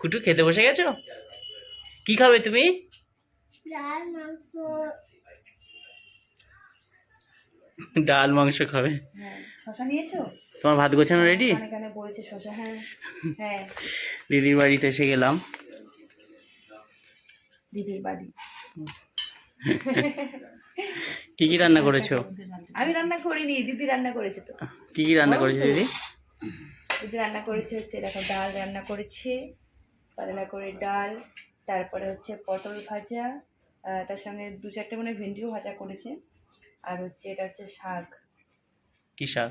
কুটু খেতে বসে গেছো? কি খাবে তুমি? ডাল মাংস। খাবে। হ্যাঁ শশা নিয়েছো? তোমার ভাত গোছানো রেডি হ্যাঁ। হ্যাঁ। দিদির বাড়িতে এসে গেলাম। দিদির বাড়ি। কি কি রান্না করেছ? আমি রান্না করিনি দিদি রান্না করেছে তো। কি কি রান্না করেছ দিদি? দিদি রান্না করেছে হচ্ছে দেখো ডাল রান্না করেছে। পাতলা করে ডাল তারপরে হচ্ছে পটল ভাজা তার সঙ্গে দু চারটে মানে ভেন্ডিও ভাজা করেছে। আর হচ্ছে এটা হচ্ছে শাক। কি শাক?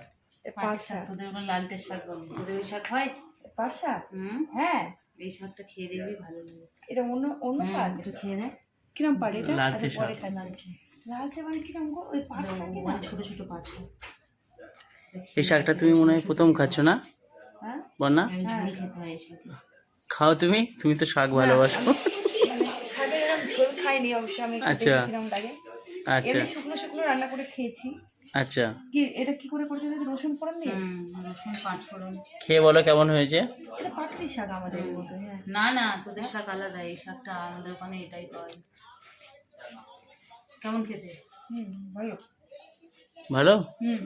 পাট শাক তোদের ওখানে লালতে শাক তোদের ওই শাক হয়? পাট শাক? হুম। হ্যাঁ। এই শাকটা খেয়ে দেখবি ভালো লাগে। এটা অন্য অন্য পাট? একটু খেয়ে দেখ কিরম পাট এটা? লালচে আচ্ছা, পরে শাক। খাই লালচে। লালচে মানে কিরম গো? ওই পাট শাক মানে ছোট ছোট পাঁচ এই শাকটা তুমি মনে হয় প্রথম খাচ্ছ না? হ্যাঁ? বন্যা? ঝুল খেতে হয় এই শাক। খাও তুমি? তুমি তো শাক ভালোবাসো। মানে শাকের এরকম ঝোল খাইনি অবশ্য আমি আচ্ছা। আচ্ছা। শুকনো শুকনো রান্না করে খেয়েছি। আচ্ছা। কি এটা কি করে করেছে? রসুন ফোড়ন দিয়ে? রসুন পাঁচ ফোড়ন। খেয়ে বলো কেমন হয়েছে? এটা পাটলি শাক আমাদের মতো হ্যাঁ। না না তোদের শাক আলাদা এই শাকটা আমাদের ওখানে এটাই পাওয়া যায়। কেমন খেতে? হুম ভালো। ভালো? হুম।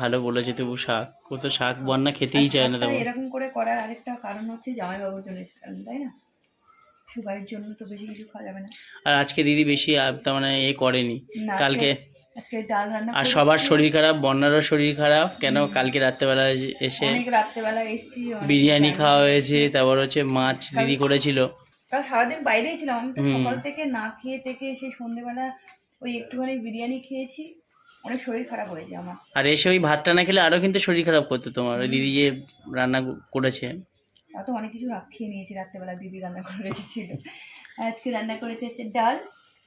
ভালো বলেছে তবু শাক। ও তো শাক বন্যা খেতেই চায় না তেমন। এরকম করে করার আরেকটা কারণ হচ্ছে জামাইবাবুর জন্য এসেছিলাম, তাই না? সুগারের জন্য তো বেশি কিছু খাওয়া যাবে না। আর আজকে দিদি বেশি তার মানে এ করেনি। কালকে আজকে ডাল রান্না আর সবার শরীর খারাপ বন্যারও শরীর খারাপ। কেন? কালকে রাত্রেবেলা এসে অনেক রাত্রেবেলা এসেছি বিরিয়ানি খাওয়া হয়েছে তারপর হচ্ছে মাছ দিদি করেছিল। কারণ সারাদিন বাইরেই ছিলাম। আমি তো সকাল থেকে না খেয়ে থেকে সেই সন্ধেবেলা ওই একটুখানি বিরিয়ানি খেয়েছি। অনেক শরীর খারাপ হয়েছে আমার। আর এসে ওই ভাতটা না খেলে আরও কিন্তু শরীর খারাপ করতো তোমার। ওই দিদি যে রান্না করেছে। তাও তো অনেক কিছু খেয়ে নিয়েছি রাত্রেবেলা দিদি রান্না করে রেখেছিল। আজকে রান্না করেছে হচ্ছে ডাল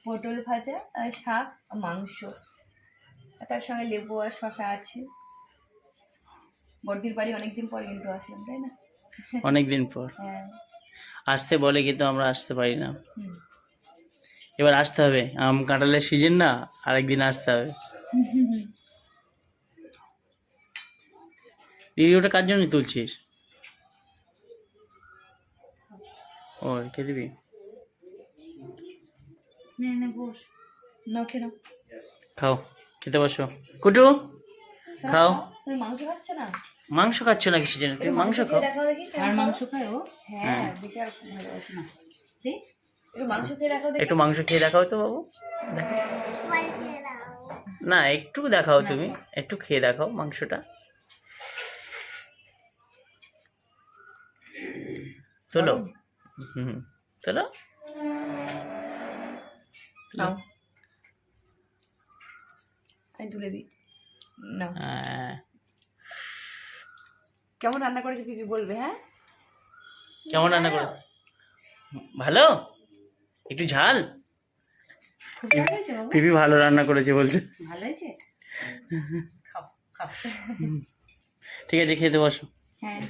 পটল ভাজা আর শাক মাংস। তার সঙ্গে লেবু আর শশা আছে। বড়দির বাড়ি অনেকদিন পর কিন্তু আসলাম তাই না? অনেক দিন পর। হ্যাঁ। আসতে বলে কিন্তু আমরা আসতে পারি না। এবার আসতে হবে। আম কাঁঠালের সিজন না আরেকদিন আসতে হবে। দিদি ওটা কার জন্য তুলছিস? ও কে দিবি? খাও খেতে বসো। কুটু খাও। মাংস খাচ্ছ না? মাংস কিছু জন্য তুমি মাংস খাও। আর মাংস খায় হ্যাঁ ঠিক একটু মাংস খেয়ে দেখাও দেখি। একটু মাংস খেয়ে দেখাও তো বাবু। না একটু দেখাও তুমি। একটু খেয়ে দেখাও মাংসটা। চলো। হুম। চলো। নাও। আমি তুলে দিই। নাও। হ্যাঁ। কেমন রান্না করেছে পিপি বলবে হ্যাঁ? কেমন রান্না করো? ভালো? একটু ঝাল? খুব ভালো পিপি ভালো রান্না করেছে বলছে। ভালো হয়েছে? ঠিক আছে খেতে বসো হ্যাঁ।